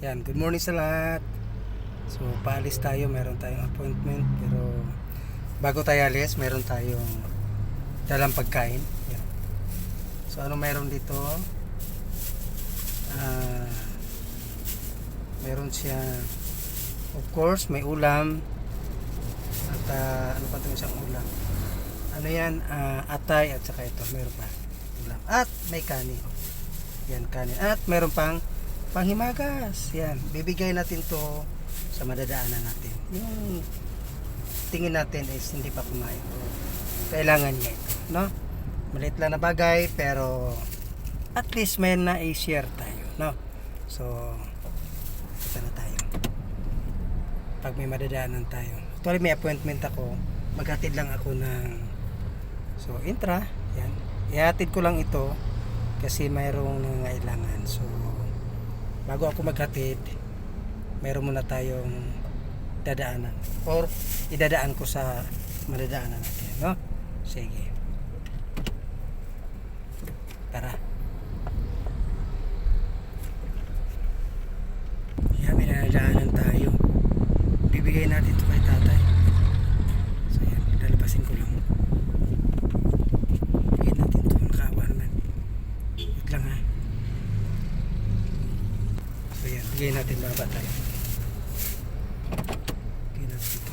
Yan, good morning sa lahat. So, paalis tayo, meron tayong appointment, pero bago tayo alis, meron tayong dalang pagkain. Yan. So, ano meron dito? Ah, meron siya, of course, may ulam. At ah, ano pa itong isang ulam? Ano yan? Ah, atay at saka ito, meron pa. Ulam. At may kanin. Yan, kanin. At meron pang panghimagas. Yan, bibigay natin to sa madadaanan natin. Yung tingin natin is hindi pa kumain. Kailangan niya ito, no? Maliit lang na bagay, pero at least may na i-share tayo, no? So, ito na tayo. Pag may madadaanan tayo. Actually, may appointment ako. Maghatid lang ako ng So, intra, yan. Ihatid ko lang ito kasi mayroong nangangailangan. So, bago ako maghatid, mayroon muna tayong dadaanan. Or, idadaan ko sa madadaanan natin, no? Sige. Tara. Yan, may nadaanan tayo. Bibigay natin ito kay tatay. So, yan. Lalabasin ko lang. Bigyan natin ito. Nakaawa naman. Wait lang ha. Bigyan natin baba tayo. Bigyan natin ito.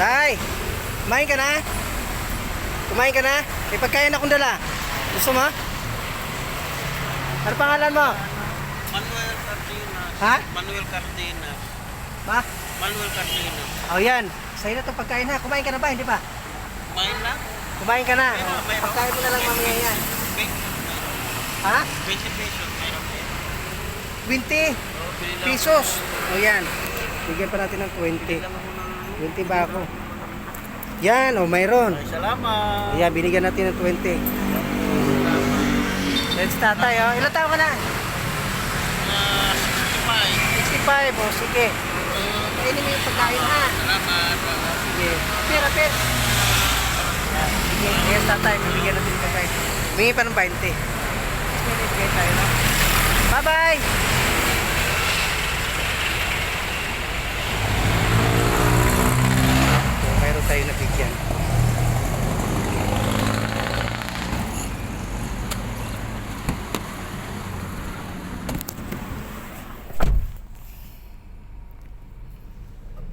Tay! Kumain ka na? Kumain ka na? May pagkain akong dala. Gusto mo? Ano pangalan mo? Manuel Cardenas. Ha? Manuel Cardenas. Ma? Manuel Cardenas. Oh yan. Sa'yo na itong pagkain ha. Kumain ka na ba? Hindi pa? Kumain na? Kumain ka na. Mayroon, mayroon. Pagkain mo na lang mamaya yan. 20, Ha? 20 pesos. Mayroon din. 20 Oh, bili lang. pesos. O yan. Bigyan pa natin ng 20. Bili lang ako ng... 20 ba ako? Yan. O mayroon. Ay, salamat. Ayan. Binigyan natin ng 20. Let's tatay. Oh. Ilan taon ka na? Ah, 65. 65. O sige. Kainin mo yung pagkain ha. Salamat. Sige. Pera, pera. Yan. Sige. Ayan tatay. Bibigyan natin ng pagkain. Humingi pa ng 20. Tapos may bibigay tayo no? Bye-bye!